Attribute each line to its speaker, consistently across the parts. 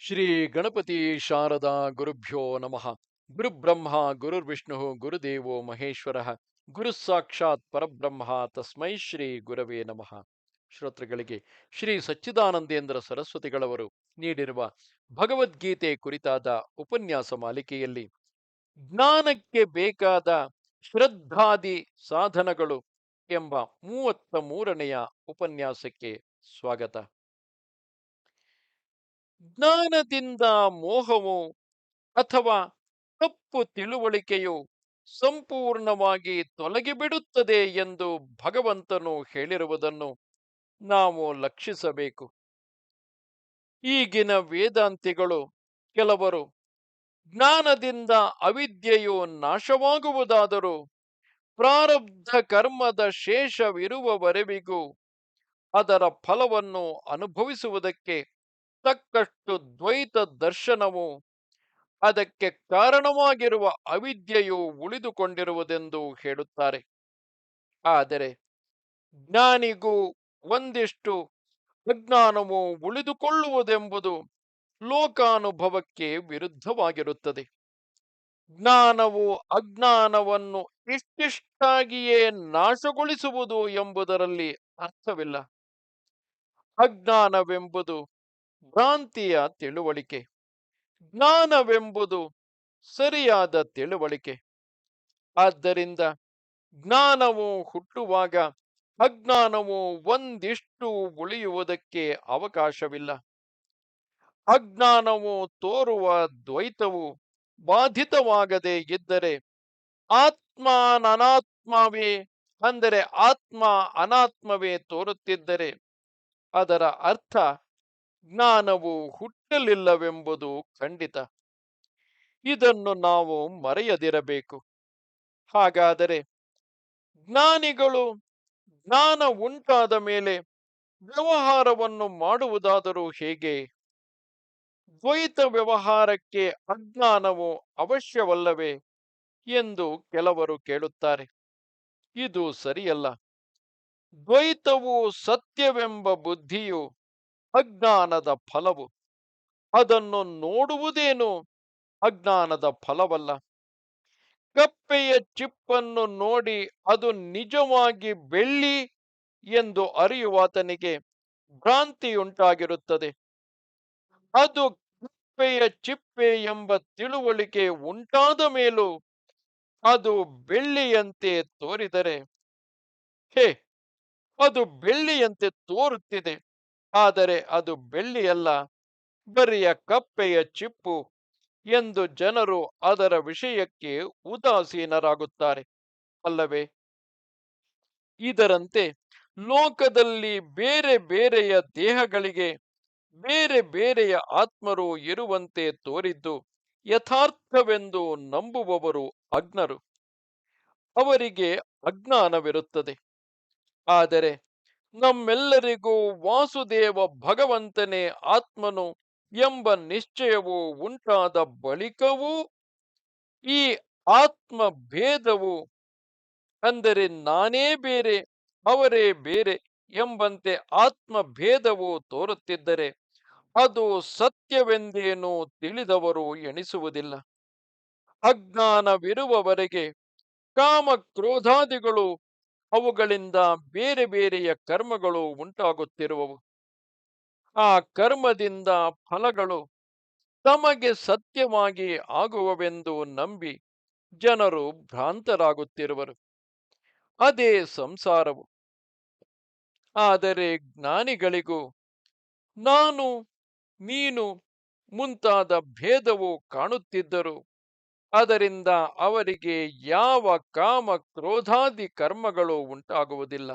Speaker 1: ಶ್ರೀ ಗಣಪತಿ ಶಾರದಾ ಗುರುಭ್ಯೋ ನಮಃ. ಗುರುಬ್ರಹ್ಮ ಗುರುರ್ವಿಷ್ಣು ಗುರುದೇವೋ ಮಹೇಶ್ವರ, ಗುರು ಸಾಕ್ಷಾತ್ ಪರಬ್ರಹ್ಮ ತಸ್ಮೈ ಶ್ರೀ ಗುರವೇ ನಮಃ. ಶ್ರೋತೃಗಳಿಗೆ ಶ್ರೀ ಸಚ್ಚಿದಾನಂದೇಂದ್ರ ಸರಸ್ವತಿಗಳವರು ನೀಡಿರುವ ಭಗವದ್ಗೀತೆ ಕುರಿತಾದ ಉಪನ್ಯಾಸ ಮಾಲಿಕೆಯಲ್ಲಿ ಜ್ಞಾನಕ್ಕೆ ಬೇಕಾದ ಶ್ರದ್ಧಾದಿ ಸಾಧನಗಳು ಎಂಬ ಮೂವತ್ತ ಮೂರನೆಯ ಉಪನ್ಯಾಸಕ್ಕೆ ಸ್ವಾಗತ. ಜ್ಞಾನದಿಂದ ಮೋಹವು ಅಥವಾ ತಪ್ಪು ತಿಳುವಳಿಕೆಯು ಸಂಪೂರ್ಣವಾಗಿ ತೊಲಗಿಬಿಡುತ್ತದೆ ಎಂದು ಭಗವಂತನು ಹೇಳಿರುವುದನ್ನು ನಾವು ಲಕ್ಷಿಸಬೇಕು. ಈಗಿನ ವೇದಾಂತಿಗಳು ಕೆಲವರು ಜ್ಞಾನದಿಂದ ಅವಿದ್ಯೆಯು ನಾಶವಾಗುವುದಾದರೂ ಪ್ರಾರಬ್ಧ ಕರ್ಮದ ಶೇಷವಿರುವವರೆವಿಗೂ ಅದರ ಫಲವನ್ನು ಅನುಭವಿಸುವುದಕ್ಕೆ ತಕ್ಕಷ್ಟು ದ್ವೈತ ದರ್ಶನವು, ಅದಕ್ಕೆ ಕಾರಣವಾಗಿರುವ ಅವಿದ್ಯೆಯು ಉಳಿದುಕೊಂಡಿರುವುದೆಂದು ಹೇಳುತ್ತಾರೆ. ಆದರೆ ಜ್ಞಾನಿಗೂ ಒಂದಿಷ್ಟು ಅಜ್ಞಾನವು ಉಳಿದುಕೊಳ್ಳುವುದೆಂಬುದು ಲೋಕಾನುಭವಕ್ಕೆ ವಿರುದ್ಧವಾಗಿರುತ್ತದೆ. ಜ್ಞಾನವು ಅಜ್ಞಾನವನ್ನು ಇಷ್ಟಿಷ್ಟಾಗಿಯೇ ನಾಶಗೊಳಿಸುವುದು ಎಂಬುದರಲ್ಲಿ ಅರ್ಥವಿಲ್ಲ. ಅಜ್ಞಾನವೆಂಬುದು ಭ್ರಾಂತಿಯ ತಿಳುವಳಿಕೆ. ಜ್ಞಾನವೆಂಬುದು ಸರಿಯಾದ ತಿಳುವಳಿಕೆ. ಆದ್ದರಿಂದ ಜ್ಞಾನವು ಹುಟ್ಟುವಾಗ ಅಜ್ಞಾನವು ಒಂದಿಷ್ಟು ಉಳಿಯುವುದಕ್ಕೆ ಅವಕಾಶವಿಲ್ಲ. ಅಜ್ಞಾನವು ತೋರುವ ದ್ವೈತವು ಬಾಧಿತವಾಗದೇ ಇದ್ದರೆ ಆತ್ಮಾನನಾತ್ಮವೇ ಅಂದರೆ ಆತ್ಮ ಅನಾತ್ಮವೇ ತೋರುತ್ತಿದ್ದರೆ ಅದರ ಅರ್ಥ ಜ್ಞಾನವು ಹುಟ್ಟಲಿಲ್ಲವೆಂಬುದು ಖಂಡಿತ. ಇದನ್ನು ನಾವು ಮರೆಯದಿರಬೇಕು. ಹಾಗಾದರೆ ಜ್ಞಾನಿಗಳು ಜ್ಞಾನ ಉಂಟಾದ ಮೇಲೆ ವ್ಯವಹಾರವನ್ನು ಮಾಡುವುದಾದರೂ ಹೇಗೆ? ದ್ವೈತ ವ್ಯವಹಾರಕ್ಕೆ ಅಜ್ಞಾನವು ಅವಶ್ಯವಲ್ಲವೇ ಎಂದು ಕೆಲವರು ಕೇಳುತ್ತಾರೆ. ಇದು ಸರಿಯಲ್ಲ. ದ್ವೈತವು ಸತ್ಯವೆಂಬ ಬುದ್ಧಿಯು ಅಜ್ಞಾನದ ಫಲವು. ಅದನ್ನು ನೋಡುವುದೇನು? ಅಜ್ಞಾನದ ಫಲವಲ್ಲ. ಕಪ್ಪೆಯ ಚಿಪ್ಪನ್ನು ನೋಡಿ ಅದು ನಿಜವಾಗಿ ಬೆಳ್ಳಿ ಎಂದು ಅರಿಯುವಾತನಿಗೆ ಭ್ರಾಂತಿಯುಂಟಾಗಿರುತ್ತದೆ. ಅದು ಕಪ್ಪೆಯ ಚಿಪ್ಪೆ ಎಂಬ ತಿಳುವಳಿಕೆ ಉಂಟಾದ ಮೇಲೂ ಅದು ಬೆಳ್ಳಿಯಂತೆ ತೋರಿದರೆ, ಹೇ, ಅದು ಬೆಳ್ಳಿಯಂತೆ ತೋರುತ್ತಿದೆ. ಆದರೆ ಅದು ಬೆಳ್ಳಿಯಲ್ಲ ಬರಿಯ ಕಪ್ಪೆಯ ಚಿಪ್ಪು ಎಂದು ಜನರು ಅದರ ವಿಷಯಕ್ಕೆ ಉದಾಸೀನರಾಗುತ್ತಾರೆ, ಅಲ್ಲವೇ? ಇದರಂತೆ ಲೋಕದಲ್ಲಿ ಬೇರೆ ಬೇರೆಯ ದೇಹಗಳಿಗೆ ಬೇರೆ ಬೇರೆಯ ಆತ್ಮರು ಇರುವಂತೆ ತೋರಿದ್ದು ಯಥಾರ್ಥವೆಂದು ನಂಬುವವರು ಅಜ್ಞರು. ಅವರಿಗೆ ಅಜ್ಞಾನವಿರುತ್ತದೆ. ಆದರೆ ನಮ್ಮೆಲ್ಲರಿಗೂ ವಾಸುದೇವ ಭಗವಂತನೇ ಆತ್ಮನು ಎಂಬ ನಿಶ್ಚಯವು ಉಂಟಾದ ಬಳಿಕವೂ ಈ ಆತ್ಮ ಭೇದವು ಅಂದರೆ ನಾನೇ ಬೇರೆ, ಅವರೇ ಬೇರೆ ಎಂಬಂತೆ ಆತ್ಮ ಭೇದವು ತೋರುತ್ತಿದ್ದರೆ ಅದು ಸತ್ಯವೆಂದೇನು ತಿಳಿದವರು ಎಣಿಸುವುದಿಲ್ಲ. ಅಜ್ಞಾನವಿರುವವರೆಗೆ ಕಾಮ ಕ್ರೋಧಾದಿಗಳು ಅವುಗಳಿಂದ ಬೇರೆ ಬೇರೆಯ ಕರ್ಮಗಳು ಉಂಟಾಗುತ್ತಿರುವವು. ಆ ಕರ್ಮದಿಂದ ಫಲಗಳು ತಮಗೆ ಸತ್ಯವಾಗಿ ಆಗುವವೆಂದು ನಂಬಿ ಜನರು ಭ್ರಾಂತರಾಗುತ್ತಿರುವರು. ಅದೇ ಸಂಸಾರವು. ಆದರೆ ಜ್ಞಾನಿಗಳಿಗೂ ನಾನು, ನೀನು ಮುಂತಾದ ಭೇದವು ಕಾಣುತ್ತಿದ್ದರು ಅದರಿಂದ ಅವರಿಗೆ ಯಾವ ಕಾಮ ಕ್ರೋಧಾದಿ ಕರ್ಮಗಳು ಉಂಟಾಗುವುದಿಲ್ಲ.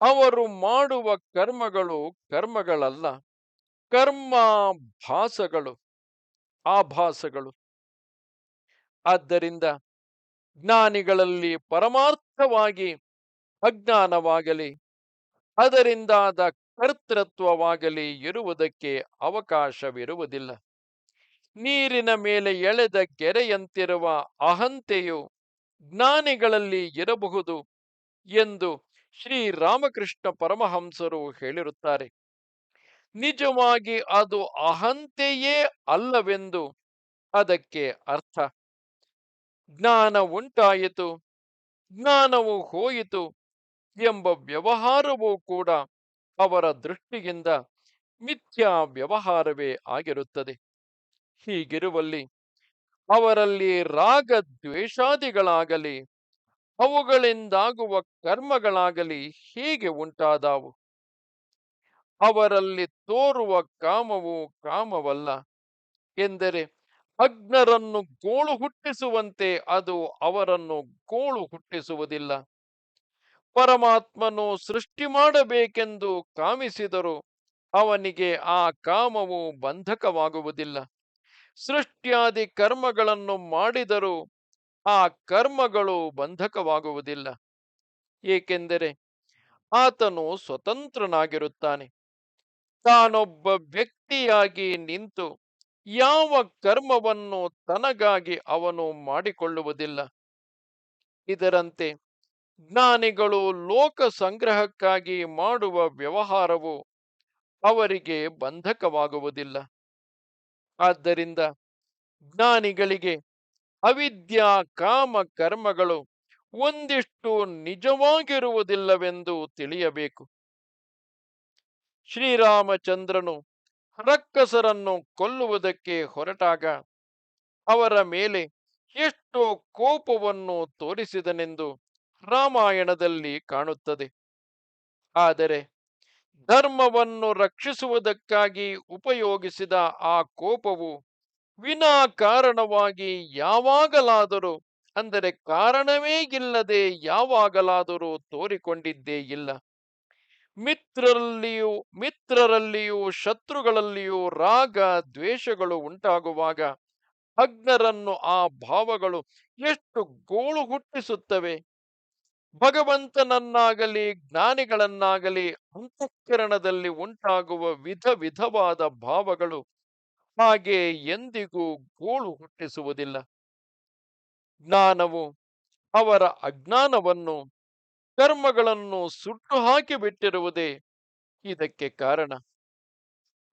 Speaker 1: ಅವರು ಮಾಡುವ ಕರ್ಮಗಳು ಕರ್ಮಗಳಲ್ಲ. ಕರ್ಮಾಭಾಸಗಳು ಆಭಾಸಗಳು. ಆದ್ದರಿಂದ ಜ್ಞಾನಿಗಳಲ್ಲಿ ಪರಮಾರ್ಥವಾಗಿ ಅಜ್ಞಾನವಾಗಲಿ, ಅದರಿಂದಾದ ಕರ್ತೃತ್ವವಾಗಲಿ ಇರುವುದಕ್ಕೆ ಅವಕಾಶವಿರುವುದಿಲ್ಲ. ನೀರಿನ ಮೇಲೆ ಎಳೆದ ಗೆರೆಯಂತಿರುವ ಅಹಂತೆಯು ಜ್ಞಾನಿಗಳಲ್ಲಿ ಇರಬಹುದು ಎಂದು ಶ್ರೀ ರಾಮಕೃಷ್ಣ ಪರಮಹಂಸರು ಹೇಳಿರುತ್ತಾರೆ. ನಿಜವಾಗಿ ಅದು ಅಹಂತೆಯೇ ಅಲ್ಲವೆಂದು ಅದಕ್ಕೆ ಅರ್ಥ. ಜ್ಞಾನ ಉಂಟಾಯಿತು, ಜ್ಞಾನವು ಹೋಯಿತು ಎಂಬ ವ್ಯವಹಾರವೂ ಕೂಡ ಅವರ ದೃಷ್ಟಿಯಿಂದ ಮಿಥ್ಯಾ ವ್ಯವಹಾರವೇ ಆಗಿರುತ್ತದೆ. ಹೀಗಿರುವಲ್ಲಿ, ಅವರಲ್ಲಿ ರಾಗ ದ್ವೇಷಾದಿಗಳಾಗಲಿ ಅವುಗಳಿಂದಾಗುವ ಕರ್ಮಗಳಾಗಲಿ ಹೀಗೆ ಉಂಟಾದವು. ಅವರಲ್ಲಿ ತೋರುವ ಕಾಮವು ಕಾಮವಲ್ಲ, ಎಂದರೆ ಅಗ್ನರನ್ನು ಗೋಳು ಹುಟ್ಟಿಸುವಂತೆ ಅದು ಅವರನ್ನು ಗೋಳು ಹುಟ್ಟಿಸುವುದಿಲ್ಲ. ಪರಮಾತ್ಮನು ಸೃಷ್ಟಿ ಮಾಡಬೇಕೆಂದು ಕಾಮಿಸಿದರು ಅವನಿಗೆ ಆ ಕಾಮವು ಬಂಧಕವಾಗುವುದಿಲ್ಲ. ಸೃಷ್ಟ್ಯಾದಿ ಕರ್ಮಗಳನ್ನು ಮಾಡಿದರೂ ಆ ಕರ್ಮಗಳು ಬಂಧಕವಾಗುವುದಿಲ್ಲ. ಏಕೆಂದರೆ ಆತನು ಸ್ವತಂತ್ರನಾಗಿರುತ್ತಾನೆ. ತಾನೊಬ್ಬ ವ್ಯಕ್ತಿಯಾಗಿ ನಿಂತು ಯಾವ ಕರ್ಮವನ್ನು ತನಗಾಗಿ ಅವನು ಮಾಡಿಕೊಳ್ಳುವುದಿಲ್ಲ. ಇದರಂತೆ ಜ್ಞಾನಿಗಳು ಲೋಕ ಸಂಗ್ರಹಕ್ಕಾಗಿ ಮಾಡುವ ವ್ಯವಹಾರವು ಅವರಿಗೆ ಬಂಧಕವಾಗುವುದಿಲ್ಲ. ಆದ್ದರಿಂದ ಜ್ಞಾನಿಗಳಿಗೆ ಅವಿದ್ಯಾ ಕಾಮ ಕರ್ಮಗಳು ಒಂದಿಷ್ಟು ನಿಜವಾಗಿರುವುದಿಲ್ಲವೆಂದು ತಿಳಿಯಬೇಕು. ಶ್ರೀರಾಮಚಂದ್ರನು ರಕ್ಕಸರನ್ನು ಕೊಲ್ಲುವುದಕ್ಕೆ ಹೊರಟಾಗ ಅವರ ಮೇಲೆ ಎಷ್ಟು ಕೋಪವನ್ನು ತೋರಿಸಿದನೆಂದು ರಾಮಾಯಣದಲ್ಲಿ ಕಾಣುತ್ತದೆ. ಆದರೆ ಧರ್ಮವನ್ನು ರಕ್ಷಿಸುವುದಕ್ಕಾಗಿ ಉಪಯೋಗಿಸಿದ ಆ ಕೋಪವು ವಿನಾಕಾರಣವಾಗಿ ಯಾವಾಗಲಾದರೂ, ಅಂದರೆ ಕಾರಣವೇ ಇಲ್ಲದೆ ಯಾವಾಗಲಾದರೂ ತೋರಿಕೊಂಡಿದ್ದೇ ಇಲ್ಲ. ಮಿತ್ರರಲ್ಲಿಯೂ ಮಿತ್ರರಲ್ಲಿಯೂ, ಶತ್ರುಗಳಲ್ಲಿಯೂ ರಾಗ ದ್ವೇಷಗಳು ಉಂಟಾಗುವಾಗ ಅಗ್ನರನ್ನು ಆ ಭಾವಗಳು ಎಷ್ಟು ಗೋಳು ಹುಟ್ಟಿಸುತ್ತವೆ. ಭಗವಂತನನ್ನಾಗಲಿ, ಜ್ಞಾನಿಗಳನ್ನಾಗಲಿ, ಅಂತಃಕರಣದಲ್ಲಿ ಉಂಟಾಗುವ ವಿಧ ವಿಧವಾದ ಭಾವಗಳು ಹಾಗೆ ಎಂದಿಗೂ ಗೋಳು ಹುಟ್ಟಿಸುವುದಿಲ್ಲ. ಜ್ಞಾನವು ಅವರ ಅಜ್ಞಾನವನ್ನು, ಕರ್ಮಗಳನ್ನು ಸುಟ್ಟು ಹಾಕಿಬಿಟ್ಟಿರುವುದೇ ಇದಕ್ಕೆ ಕಾರಣ.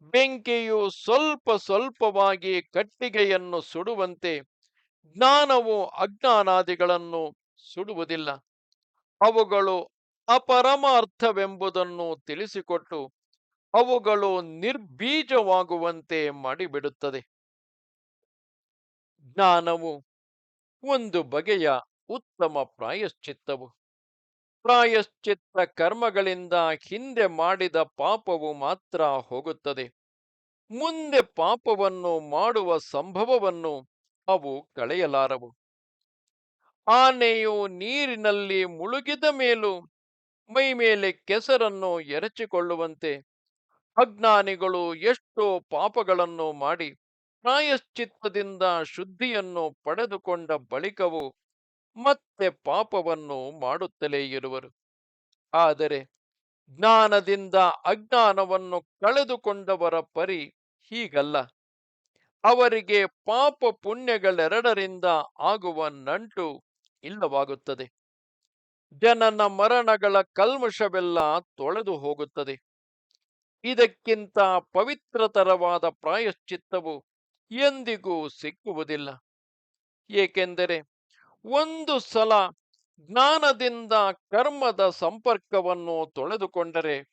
Speaker 1: ಬೆಂಕಿಯು ಸ್ವಲ್ಪ ಸ್ವಲ್ಪವಾಗಿ ಕಟ್ಟಿಗೆಯನ್ನು ಸುಡುವಂತೆ ಜ್ಞಾನವು ಅಜ್ಞಾನಾದಿಗಳನ್ನು ಸುಡುವುದಿಲ್ಲ. ಅವುಗಳು ಅಪರಮಾರ್ಥವೆಂಬುದನ್ನು ತಿಳಿಸಿಕೊಟ್ಟು ಅವುಗಳು ನಿರ್ಬೀಜವಾಗುವಂತೆ ಮಾಡಿಬಿಡುತ್ತದೆ. ಜ್ಞಾನವು ಒಂದು ಬಗೆಯ ಉತ್ತಮ ಪ್ರಾಯಶ್ಚಿತ್ತವು. ಪ್ರಾಯಶ್ಚಿತ್ತ ಕರ್ಮಗಳಿಂದ ಹಿಂದೆ ಮಾಡಿದ ಪಾಪವು ಮಾತ್ರ ಹೋಗುತ್ತದೆ. ಮುಂದೆ ಪಾಪವನ್ನು ಮಾಡುವ ಸಂಭವವನ್ನು ಅವು ಕಳೆಯಲಾರವು. ಆನೆಯು ನೀರಿನಲ್ಲಿ ಮುಳುಗಿದ ಮೇಲೂ ಮೈ ಮೇಲೆ ಕೆಸರನ್ನು ಎರಚಿಕೊಳ್ಳುವಂತೆ ಅಜ್ಞಾನಿಗಳು ಎಷ್ಟೋ ಪಾಪಗಳನ್ನು ಮಾಡಿ ಪ್ರಾಯಶ್ಚಿತ್ತದಿಂದ ಶುದ್ಧಿಯನ್ನು ಪಡೆದುಕೊಂಡ ಬಳಿಕವೂ ಮತ್ತೆ ಪಾಪವನ್ನು ಮಾಡುತ್ತಲೇ ಇರುವರು. ಆದರೆ ಜ್ಞಾನದಿಂದ ಅಜ್ಞಾನವನ್ನು ಕಳೆದುಕೊಂಡವರ ಪರಿ ಹೀಗಲ್ಲ. ಅವರಿಗೆ ಪಾಪ ಪುಣ್ಯಗಳೆರಡರಿಂದ ಆಗುವ ನಂಟು ಇಲ್ಲವಾಗುತ್ತದೆ. ಜನನ ಮರಣಗಳ ಕಲ್ಮಶವೆಲ್ಲ ತೊಳೆದು ಹೋಗುತ್ತದೆ. ಇದಕ್ಕಿಂತ ಪವಿತ್ರತರವಾದ ಪ್ರಾಯಶ್ಚಿತ್ತವು ಎಂದಿಗೂ ಸಿಕ್ಕುವುದಿಲ್ಲ. ಏಕೆಂದರೆ ಒಂದು ಸಲ ಜ್ಞಾನದಿಂದ ಕರ್ಮದ ಸಂಪರ್ಕವನ್ನು ತೊಳೆದುಕೊಂಡರೆ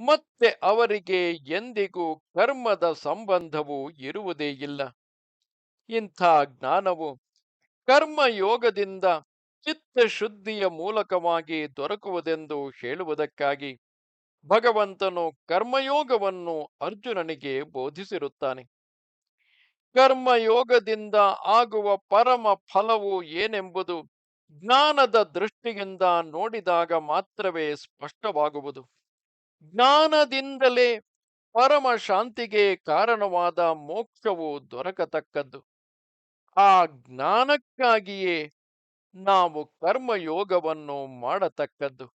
Speaker 1: ಮತ್ತೆ ಅವರಿಗೆ ಎಂದಿಗೂ ಕರ್ಮದ ಸಂಬಂಧವು ಇರುವುದೇ ಇಲ್ಲ. ಇಂಥ ಜ್ಞಾನವು ಕರ್ಮಯೋಗದಿಂದ ಚಿತ್ತ ಶುದ್ಧಿಯ ಮೂಲಕವಾಗಿ ದೊರಕುವುದೆಂದು ಹೇಳುವುದಕ್ಕಾಗಿ ಭಗವಂತನು ಕರ್ಮಯೋಗವನ್ನು ಅರ್ಜುನನಿಗೆ ಬೋಧಿಸಿರುತ್ತಾನೆ. ಕರ್ಮಯೋಗದಿಂದ ಆಗುವ ಪರಮ ಫಲವು ಏನೆಂಬುದು ಜ್ಞಾನದ ದೃಷ್ಟಿಯಿಂದ ನೋಡಿದಾಗ ಮಾತ್ರವೇ ಸ್ಪಷ್ಟವಾಗುವುದು. ಜ್ಞಾನದಿಂದಲೇ ಪರಮ ಶಾಂತಿಗೆ ಕಾರಣವಾದ ಮೋಕ್ಷವು ದೊರಕತಕ್ಕದ್ದು. ಆ ಜ್ಞಾನಕ್ಕಾಗಿಯೇ ನಾವು ಕರ್ಮಯೋಗವನ್ನು ಮಾಡತಕ್ಕದ್ದು.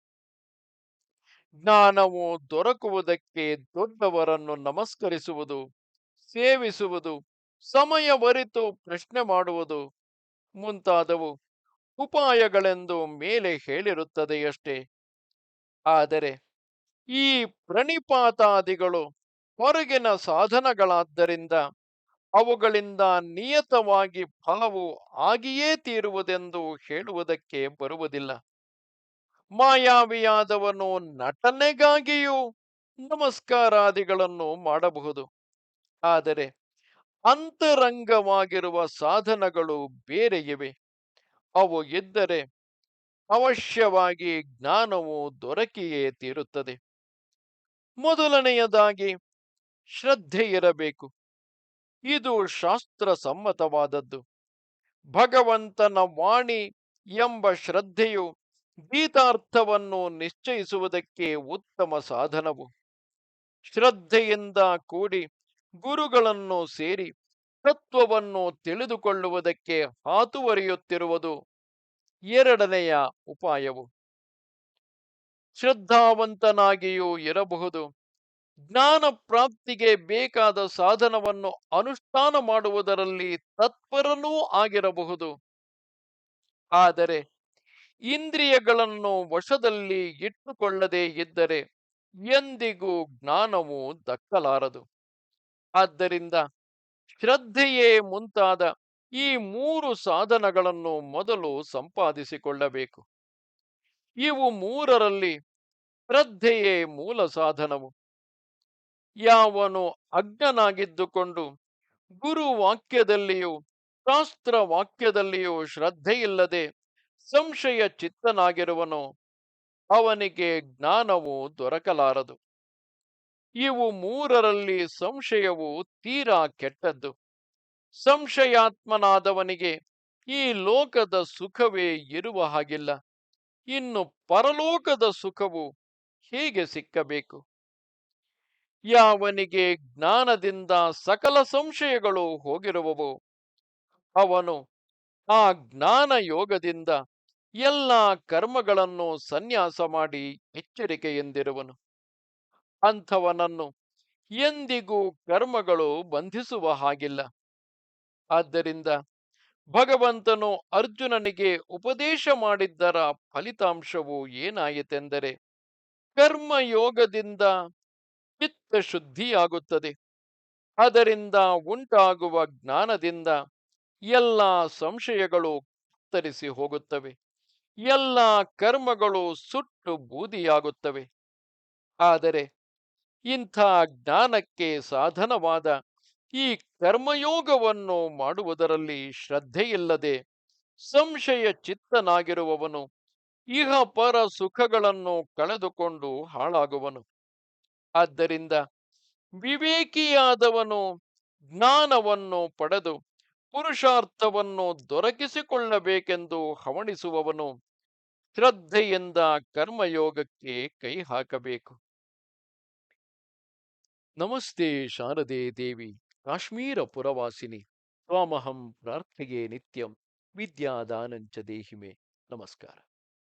Speaker 1: ಜ್ಞಾನವು ದೊರಕುವುದಕ್ಕೆ ದೊಡ್ಡವರನ್ನು ನಮಸ್ಕರಿಸುವುದು, ಸೇವಿಸುವುದು ಸಮಯವರಿತು ಪ್ರಶ್ನೆ ಮಾಡುವುದು ಮುಂತಾದವು ಉಪಾಯಗಳೆಂದು ಮೇಲೆ ಹೇಳಿರುತ್ತದೆಯಷ್ಟೇ ಆದರೆ ಈ ಪ್ರಣಿಪಾತಾದಿಗಳು ಹೊರಗಿನ ಸಾಧನಗಳಾದ್ದರಿಂದ ಅವುಗಳಿಂದ ನಿಯತವಾಗಿ ಫಲವು ಆಗಿಯೇ ತೀರುವುದೆಂದು ಹೇಳುವುದಕ್ಕೆ ಬರುವುದಿಲ್ಲ. ಮಾಯಾವಿಯಾದವನು ನಟನೆಗಾಗಿಯೂ ನಮಸ್ಕಾರಾದಿಗಳನ್ನು ಮಾಡಬಹುದು. ಆದರೆ ಅಂತರಂಗವಾಗಿರುವ ಸಾಧನಗಳು ಬೇರೆಯಿವೆ. ಅವು ಇದ್ದರೆ ಅವಶ್ಯವಾಗಿ ಜ್ಞಾನವು ದೊರಕಿಯೇ ತೀರುತ್ತದೆ. ಮೊದಲನೆಯದಾಗಿ ಶ್ರದ್ಧೆ ಇರಬೇಕು. ಇದು ಶಾಸ್ತ್ರ ಸಮ್ಮತವಾದದ್ದು ಭಗವಂತನ ವಾಣಿ ಎಂಬ ಶ್ರದ್ಧೆಯು ಗೀತಾರ್ಥವನ್ನು ನಿಶ್ಚಯಿಸುವುದಕ್ಕೆ ಉತ್ತಮ ಸಾಧನವು. ಶ್ರದ್ಧೆಯಿಂದ ಕೂಡಿ ಗುರುಗಳನ್ನು ಸೇರಿ ತತ್ವವನ್ನು ತಿಳಿದುಕೊಳ್ಳುವುದಕ್ಕೆ ಹಾತುವರಿಯುತ್ತಿರುವುದು ಎರಡನೆಯ ಉಪಾಯವು. ಶ್ರದ್ಧಾವಂತನಾಗಿಯೂ ಇರಬಹುದು. ಜ್ಞಾನ ಪ್ರಾಪ್ತಿಗೆ ಬೇಕಾದ ಸಾಧನವನ್ನು ಅನುಷ್ಠಾನ ಮಾಡುವುದರಲ್ಲಿ ತತ್ಪರನೂ ಆಗಿರಬಹುದು. ಆದರೆ ಇಂದ್ರಿಯಗಳನ್ನು ವಶದಲ್ಲಿ ಇಟ್ಟುಕೊಳ್ಳದೇ ಇದ್ದರೆ ಎಂದಿಗೂ ಜ್ಞಾನವು ದಕ್ಕಲಾರದು. ಆದ್ದರಿಂದ ಶ್ರದ್ಧೆಯೇ ಮುಂತಾದ ಈ ಮೂರು ಸಾಧನಗಳನ್ನು ಮೊದಲು ಸಂಪಾದಿಸಿಕೊಳ್ಳಬೇಕು. ಇವು ಮೂರರಲ್ಲಿ ಶ್ರದ್ಧೆಯೇ ಮೂಲ ಸಾಧನವು. ಯಾವನು ಅಜ್ಞನಾಗಿದ್ದುಕೊಂಡು ಗುರು ವಾಕ್ಯದಲ್ಲಿಯೂ ಶಾಸ್ತ್ರ ವಾಕ್ಯದಲ್ಲಿಯೂ ಶ್ರದ್ಧೆಯಿಲ್ಲದೆ ಸಂಶಯ ಚಿತ್ತನಾಗಿರುವನು, ಅವನಿಗೆ ಜ್ಞಾನವು ದೊರಕಲಾರದು. ಇವು ಮೂರರಲ್ಲಿ ಸಂಶಯವು ತೀರಾ ಕೆಟ್ಟದ್ದು. ಸಂಶಯಾತ್ಮನಾದವನಿಗೆ ಈ ಲೋಕದ ಸುಖವೇ ಇರುವ ಹಾಗಿಲ್ಲ. ಇನ್ನು ಪರಲೋಕದ ಸುಖವು ಹೇಗೆ ಸಿಕ್ಕಬೇಕು? ಯಾವನಿಗೆ ಜ್ಞಾನದಿಂದ ಸಕಲ ಸಂಶಯಗಳು ಹೋಗಿರುವವು? ಅವನು ಆ ಜ್ಞಾನ ಯೋಗದಿಂದ ಎಲ್ಲ ಕರ್ಮಗಳನ್ನು ಸನ್ಯಾಸ ಮಾಡಿ ಎಚ್ಚರಿಕೆಯಿಂದಿರುವನು. ಅಂಥವನನ್ನು ಎಂದಿಗೂ ಕರ್ಮಗಳು ಬಂಧಿಸುವ ಹಾಗಿಲ್ಲ. ಆದ್ದರಿಂದ ಭಗವಂತನು ಅರ್ಜುನನಿಗೆ ಉಪದೇಶ ಮಾಡಿದ್ದರ ಫಲಿತಾಂಶವು ಏನಾಯಿತೆಂದರೆ, ಕರ್ಮಯೋಗದಿಂದ ಚಿತ್ತ ಶುದ್ಧಿಯಾಗುತ್ತದೆ ಅದರಿಂದ ಉಂಟಾಗುವ ಜ್ಞಾನದಿಂದ ಎಲ್ಲ ಸಂಶಯಗಳು ಕತ್ತರಿಸಿ ಹೋಗುತ್ತವೆ. ಎಲ್ಲ ಕರ್ಮಗಳು ಸುಟ್ಟು ಬೂದಿಯಾಗುತ್ತವೆ. ಆದರೆ ಇಂಥ ಜ್ಞಾನಕ್ಕೆ ಸಾಧನವಾದ ಈ ಕರ್ಮಯೋಗವನ್ನು ಮಾಡುವುದರಲ್ಲಿ ಶ್ರದ್ಧೆಯಿಲ್ಲದೆ ಸಂಶಯ ಚಿತ್ತನಾಗಿರುವವನು ಇಹ ಪರ ಸುಖಗಳನ್ನು ಕಳೆದುಕೊಂಡು ಹಾಳಾಗುವನು. ಆದ್ದರಿಂದ ವಿವೇಕಿಯಾದವನು ಜ್ಞಾನವನ್ನು ಪಡೆದು ಪುರುಷಾರ್ಥವನ್ನು ದೊರಕಿಸಿಕೊಳ್ಳಬೇಕೆಂದು ಹವಣಿಸುವವನು ಶ್ರದ್ಧೆಯಿಂದ ಕರ್ಮಯೋಗಕ್ಕೆ ಕೈ ಹಾಕಬೇಕು. ನಮಸ್ತೆ ಶಾರದೆ ದೇವಿ, ಕಾಶ್ಮೀರ ಪುರವಾಸಿನಿ. ಸ್ವಾಮಹಂ ಪ್ರಾರ್ಥೆಯೇ ನಿತ್ಯಂ. ವಿದ್ಯಾದಾನಂಚ ದೇಹಿಮೆ. ನಮಸ್ಕಾರ.